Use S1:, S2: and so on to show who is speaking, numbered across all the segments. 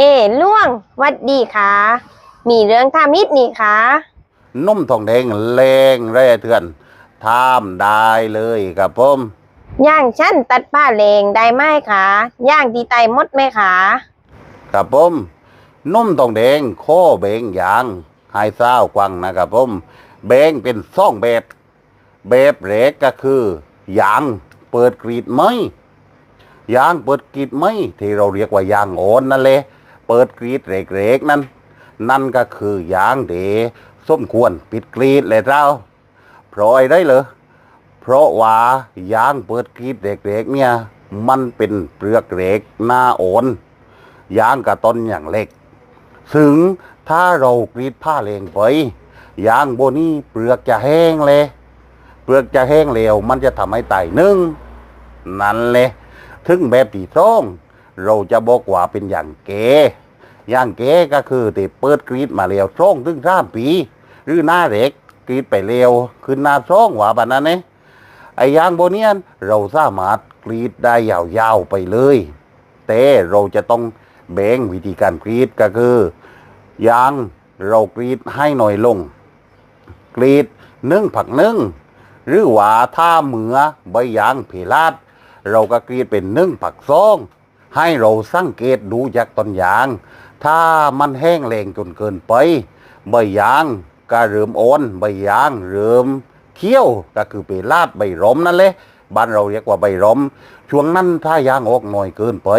S1: เฮ้ล่วงหวัดดีค่ะ มีเรื่องทำนิดนี่ค่ะ
S2: นุ่มทองแดงแรงแร่เถื่อนทามได้เลยครับผม
S1: ย่างชั้นตัดผ้าเลงได้ไหมคะย่างดีไตมดไหมคะ
S2: ครับผมนุ่มทองแดงโคเบงยางไฮเศร้ากวังนะครับผมเบงเป็นซ่องแบบแบบเหล็กก็คือยางเปิดกรีดไหมยางเปิดกรีดไหมที่เราเรียกว่ายางโอนนั่นแหละ เปิดกรีดเหล็กๆนั้น นั่นก็คือยางเดส้มควรปิดกรีดเลยเจ้าเพราะอะไรได้เหรอเพราะว่ายางเปิดกรีดเด็กๆเนี่ยมันเป็นเปลือกเหล็กหน้าโอนยางกับต้นอย่างเล็กถึงถ้าเรากรีดผ้าเลงไปยางโบนี้เปลือกจะแห้งเลยเปลือกจะแห้งเร็วมันจะทำให้ไตนึ่งนั่นเลยถึงแบบที่สอง เราจะบอกว่าเป็นอย่างเก๋อย่างเก๋ก็คือที่เปิดกรีดมาเร็วช่องถึงสามปี หรือหน้าเด็กกรีดไปเร็วขึ้นหน้าช่องว่าแบบนั้นเนี่ยไอ้ยางโบเนียนเราสามารถกรีดได้ยาวๆไปเลย แต่เราจะต้องแบ่งวิธีการกรีดก็คือยางเรากรีดให้หน่อยลง กรีดนึ่งผักนึ่งหรือว่าถ้าเหมือใบยางเพลาด เราก็กรีดเป็นนึ่งผักซอง ให้เราสังเกตดูจากต้นยาง ถ้ามันแห้งแรงจนเกินไป ใบยางก็เริ่มอ่อนใบยางเริ่มเคี้ยวก็คือเปลาดใบร่มนั่นแหละบ้านเราเรียกว่าใบร่มช่วงนั้นถ้ายางออกหน่อยเกินไป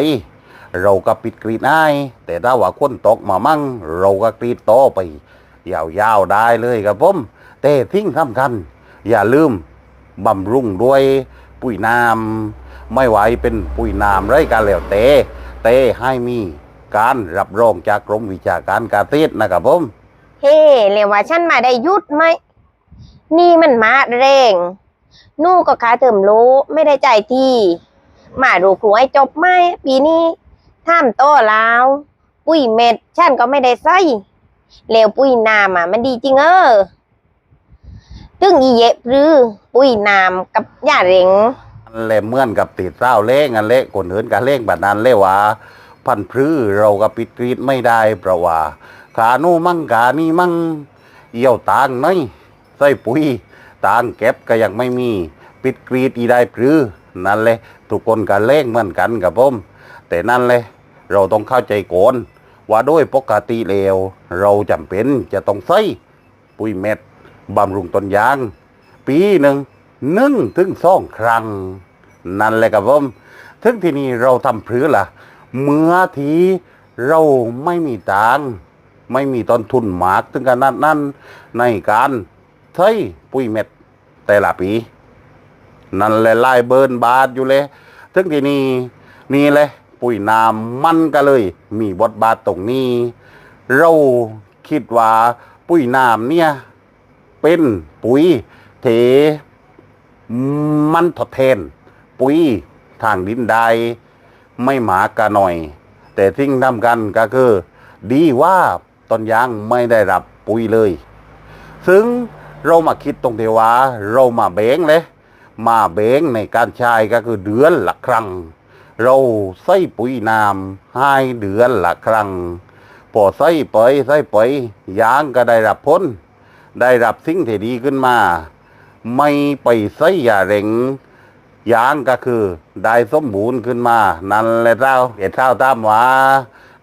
S2: เราก็ปิดกรีดได้แต่ถ้าว่าคนตกมามั่ง เราก็กรีดต่อไป ยาวๆได้เลยครับผมแต่ทิ้งสำคัญอย่าลืมบำรุงด้วยปุ๋ยน้ำ ไม่ไหวเป็นปุ๋ยน้ำไรกันแล้วแต่แต่ให้มีการรับรองจากกรมวิชาการการเกษตรนะครับผม
S1: เฮ้เรียกว่าฉันมาได้ยุดไหม นี่มันมาแรงนู่ก็ขาเติมรู้ไม่ได้ใจที่ มาดูครูให้จบไหมปีนี้ท่ามโตแล้วปุ้ยเม็ดฉันก็ไม่ได้ใส่แล้วปุ้ยน้ำอะ มันดีจริงเออตึ้งอีเย็บหรือปุ้ยน้ำกับย่าเร็ง
S2: อันแหลเมือนกับติดเศร้าเล่งอันเละคนอื่นกันเล่งแบบนั้นเลยว่า พันธุ์พืชเราก็ปิดกรีดไม่ได้เพราะว่าขาโน่มั่งขานี่มั่งเอี่ยวตางน้อยใส่ปุ๋ยตางเก็บก็ยังไม่มี ปิดกรีดอีได้พรือนั่นเลยทุกคนก็เล่งเหมือนกันกับผมแต่นั่นเลยเราต้องเข้าใจก่อนว่าโดยปกติแล้วเราจำเป็นจะต้องใส่ปุ๋ยเม็ดบำรุงต้นยาง ปีหนึ่ง หนึ่งถึงสองครั้ง นั่นแหละครับผมถึงที่นี่เราทำพรือล่ะ เมื่อทีเราไม่มีตังไม่มีต้นทุนมากถึงขนาดนั้นในการใช้ปุ๋ยเม็ดแต่ละปี นั่นแหละไล่เบิร์นบาทอยู่เลยถึงที่นี่นี่เลยปุ๋ยน้ำมันก็เลย มีบทบาทตรงนี้ เราคิดว่าปุ๋ยน้ำเนี่ย เป็นปุ๋ยเท มันทดแทน ปุ๋ยทางดินได้ไม่หมากะหน่อย แต่ทิ้งทำกันก็คือ ดีว่าต้นยางไม่ได้รับปุ๋ยเลย ซึ่งเรามาคิดตรงเทว่าเรามาแบงเลย มาแบงในการใช้ก็คือเดือนละครั้ง เราใส่ปุ๋ยน้ำให้เดือนละครั้งพอใส่ไปใส่ไปยางก็ได้รับผลได้รับสิ่งที่ดีขึ้นมา ไม่ไปใส่ยาเร่งยางก็คือได้สมบูรณ์ขึ้นมา นั่นแหละเจ้าเห็นเจ้าตามว่า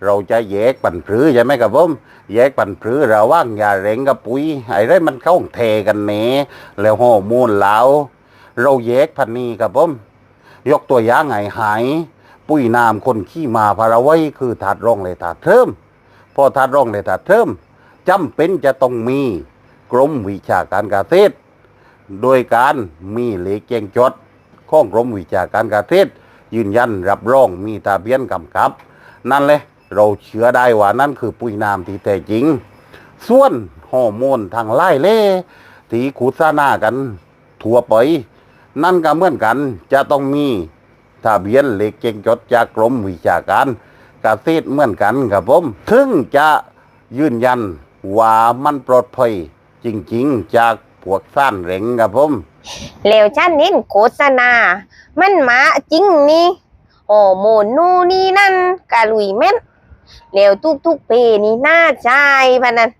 S2: เราจะแยกปั่นผือใช่ไหมครับผมแยกปั่นผือระหว่างยาเร่งกับปุ๋ยไอ้ไรมันเข้าเทกันเนแล้วฮอร์โมนแล้ว เราแยกพันนี้ครับผมยกตัวอย่างไงหาย ปุ๋ยน้ำคนขี้มาพาราไว้ คือถาดร่องเลยถาดเทิมพอถาดร่องเลยถาดเทิมจำเป็นจะต้องมีกรมวิชาการเกษตร โดยการมีเลขแจ้งจดของกรมวิชาการเกษตรยืนยันรับรองมีทะเบียนกำกับ นั่นเลยเราเชื่อได้ว่านั่นคือปุ๋ยน้ำที่แท้จริง ส่วนฮอร์โมนทางไล่เล่ที่ขูดซาหน้ากันทั่วไป นั่นก็เหมือนกันจะต้องมีทะเบียนเลขเจงจดจากกรมวิชาการเกษตรเหมือนกันครับผมถึงจะยืนยันว่ามันปลอดภัยจริง ๆ จาก พวกซ่านเหร็งครับผม
S1: แล้วฉันเห็นโฆษณา มันมาจริงนี่โอ้โมนูนนี่นั่นกะลุยเม็ดเร็วทุกๆปีนี่น่าใจพะนั้น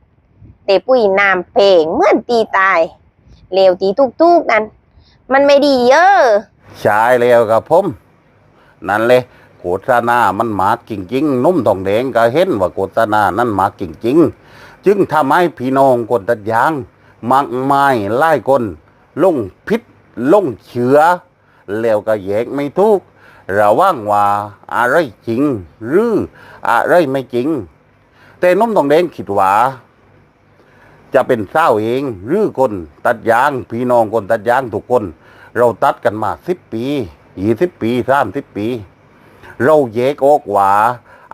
S1: แต่ปุ้ยน้ำเพลงเหมื่อนตีตายเร็วตีทุกๆนั้น มันไม่ดีเยอะ
S2: ใช่แล้วครับผม นั่นเลยโฆษณามันหมากจริงๆนุ่มทองแดงก็เห็นว่าโฆษณานั้นหมากจริงๆจึงทำให้พี่น้องคนตัดยาง มากมายไล่คนลงพิษลงเชื้อ แล้วก็แยกไม่ถูกระว่างว่าอะไรจริง หรืออะไรไม่จริง แต่นุ่มทองแดงคิดว่าจะเป็นเศร้าเอง หรือคนตัดยาง พี่น้องคนตัดยางทุกคน เราตัดกันมาสิบปียี่สิบปีสามสิบปี เราแยกออกว่า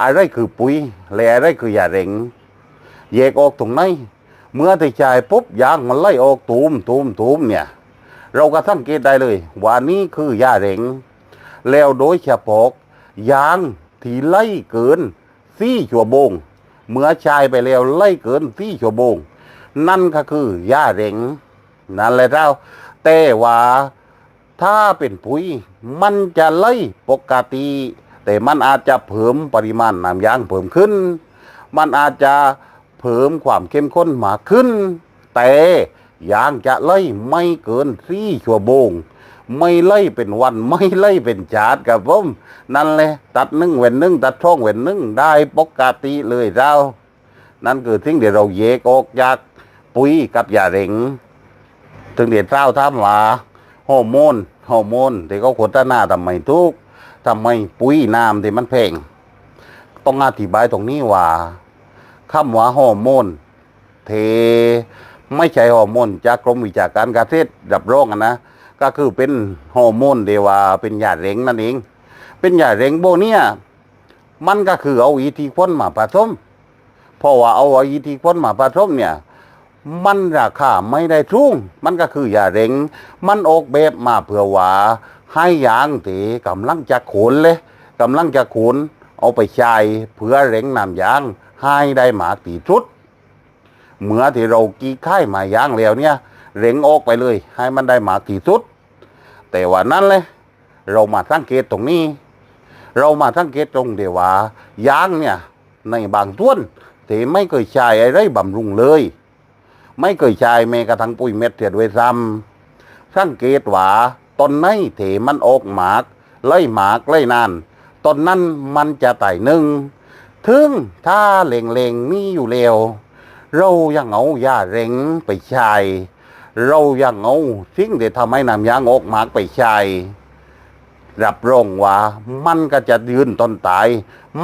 S2: อะไรคือปุ๋ยและอะไรคือยาเร่งแยกออกตรงไหน เมื่อที่จ่ายปุ๊บยางมันไล่ออกตูมตูมตูมเนี่ย เราก็สังเกตได้เลยว่านี่คือยาเร่ง แล้วโดยเฉพาะยางที่ไล่เกินสี่ชั่วโมงเมื่อชายไปแล้วไล่เกินสี่ชั่วโมงนั่นก็คือยาเร่ง นั่นแหละเจ้าแต่ว่าถ้าเป็นปุ๋ย มันจะไล่ปกติ แต่มันอาจจะเพิ่มปริมาณน้ำยางเพิ่มขึ้น มันอาจจะ เพิ่มความเข้มข้นมากขึ้น แต่ยางจะไล่ไม่เกินสี่ชั่วโมงไม่ไล่เป็นวันไม่ไล่เป็นจาดกับผมนั่นเลยตัดหนึ่งเว้นหนึ่งตัดช่องเว้นหนึ่งได้ปกติเลยเรานั่นคือสิ่งเดี๋ยวเราแยกออกจากปุ๋ยกับยาเร่งถึงเดี๋ยวเจ้าถามว่าฮอร์โมนฮอร์โมนที่เขาโฆษณาทำไมทุกทำไมปุ๋ยน้ำที่มันแพงต้องอธิบายตรงนี้ว่า คำว่าฮอร์โมนเทไม่ใช่ฮอร์โมนจากกรมวิชาการเกษตรรับโรองอะนะก็คือเป็นฮอร์โมนเดียวว่าเป็นยาเร่งนั่นเอง เป็นยาเร่งโบเนี่ยมันก็คือเอาอีทีพ่นมาผสมเพราะว่าเอาอีทีพ่นมาผสมเนี่ย มันราคาไม่ได้ทุ่งมันก็คือยาเร่ง มันออกแบบมาเพื่อว่าให้ยางตีกำลังจะขนเลยกำลังจะขนเอาไปใช้เพื่อเร่งนำยาง ให้ได้มากที่สุดเมื่อที่เรากีค่มาย่างแล้วเนี่ยเร่งออกไปเลย ให้มันได้มากที่สุด แต่ว่านั้นเลยเรามาสังเกตตรงนี้ เรามาสังเกตตรงเดียวว่าย่างเนี่ยในบางส่วนที่ไม่เคยใช้อะไรบำรุงเลย ไม่เคยใช้แม้กระทั่งปุ๋ยเม็ดเทียดไว้ซ้ำสังเกตว่าต้นไหนเถมันออกหมากไล่หมากไล่นานต้นนั้นมันจะไต่หนึ่ง ถึงถ้าเล่งเลงมีอยู่แล้วเรายังเอายาเร่งไปใช้เรายังเอาสิ่งที่ทำให้น้ำยางออกหมากไปใช้รับรองว่ามันก็จะยืนต้นตาย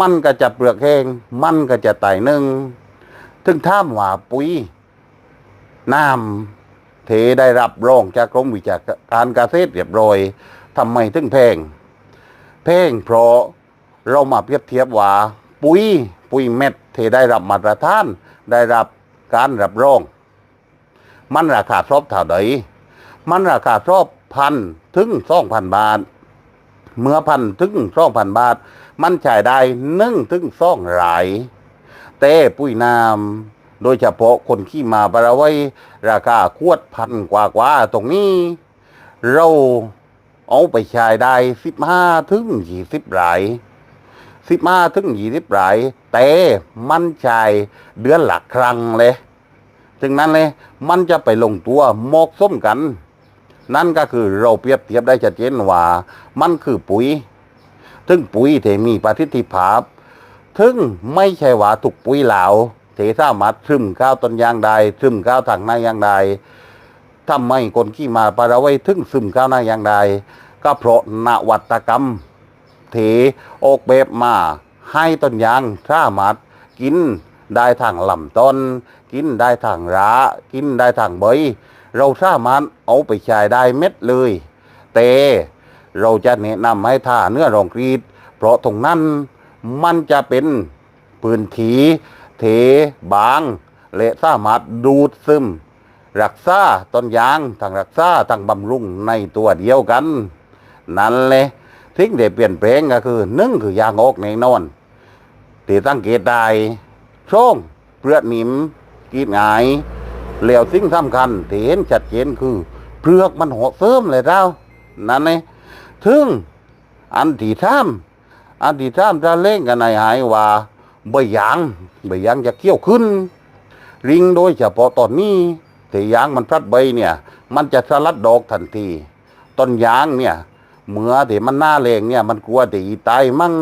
S2: มันก็จะเปลือกแห้ง มันก็จะไต่หนึ่งถึงท่ามว่าปุ๋ยน้ำเทได้รับรองจากกรมวิชาการเกษตรเรียบร้อยทำไมถึงแพง แพงเพราะเรามาเปรียบเทียบว่า ปุ๋ยปุ๋ยเม็ดเทได้รับมาตรฐาน ได้รับการรับรอง มันราคาชอบเท่าใดมันราคาชอบพันถึงสองพันบาท เมื่อพันถึงสองพันบาท มันจ่ายได้หนึ่งถึงสองหลายแต่ปุ๋ยน้ำโดยเฉพาะคนขี้มาปลาไว้ ราคาขวดพันกว่ากว่าตรงนี้ เราเอาไปใช้ได้สิบห้าถึงยี่สิบหลาย สิบห้าถึงยี่สิบหลายแต่มันจ่ายเดือนหลักครั้งเลยถึงนั้นเลยมันจะไปลงตัวหมกส้มกัน นั่นก็คือเราเปรียบเทียบได้ชัดเจนว่า มันคือปุ๋ยถึงปุ๋ยที่มีประสิทธิภาพถึงไม่ใช่ว่าถูกปุ๋ยเหลาเทสามารถซึมข้าวต้นยางใดซึมข้าวถังหน้ายางใดทำไมคนขี้มาปลาไว้ถึงซึมข้าวหน้ายางใดก็เพราะนวัตกรรม ถออกแบบมา ให้ต้นยางสามารถกินได้ทางลำต้น กินได้ทางรากินได้ทางใบเราสามารถเอาไปใช้ได้เม็ดเลย แต่เราจะแนะนำให้ท่าเนื้อรองกรีด เพราะตรงนั้นมันจะเป็นพื้นทีเทบาง และสามารถดูดซึม รักษาต้นยางทางรักษาทางบำรุงในตัวเดียวกัน นั่นเลย ทิ้งได้เปลี่ยนแปลงก็คือหนึ่งคือยางออกแน่นอนที่ตั้งเกตได้ช่องเปลือกหนิมกีดหงายแล้วสิ่งสำคัญที่เห็นชัดเจนคือเปลือกมันหดเสริมเลยเจ้านั่นเลยถึงอันที่ทำอันที่ทำจะเล่งกันในหายว่าใบยางใบยางจะเกี้ยวขึ้น ริงโดยเฉพาะตอนนี้ที่ยางมันพลัดใบเนี่ย มันจะสลัดดอกทันที ต้นยางเนี่ย เมื่อที่มันหน้าแรงเนี่ย มันกลัวที่อีตายมั่ง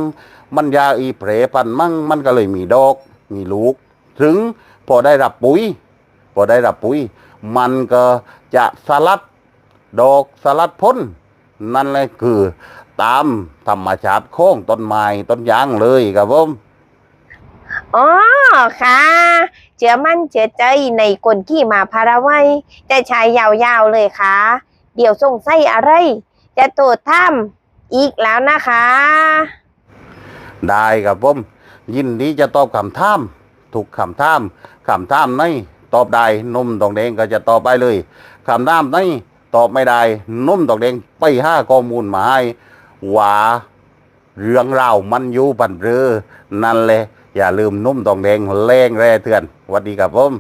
S2: มันยาอีแผลพันมั่งมันก็เลยมีดอก มีลูก ถึงพอได้รับปุ๋ย พอได้รับปุ๋ย มันก็จะสลัดดอกสลัดพ้น นั่นเลยคือ ตามธรรมชาติของต้นไม้ต้นยางเลยครับผม
S1: อ๋อค่ะเชื่อมั่นเชื่อใจในคนขี่มาพาราไว้จะใช้ยาวๆเลยค่ะ เดี๋ยวสงสัยอะไร จะโตดถ้ำอีกแล้วนะคะ
S2: ได้ครับผมยินดีจะตอบคำถามถูกคำถามคำถามไหนตอบได้นุ่มตองแดงก็จะตอบไปเลยคำถามไหนตอบไม่ได้นุ่มตองแดงไปห้าข้อมูลมาให้ว่าเรื่องราวมันอยู่บันเรือนั่นเลยอย่าลืมนุ่มตองแดงแรงแร่เถื่อนสวัสดีครับผม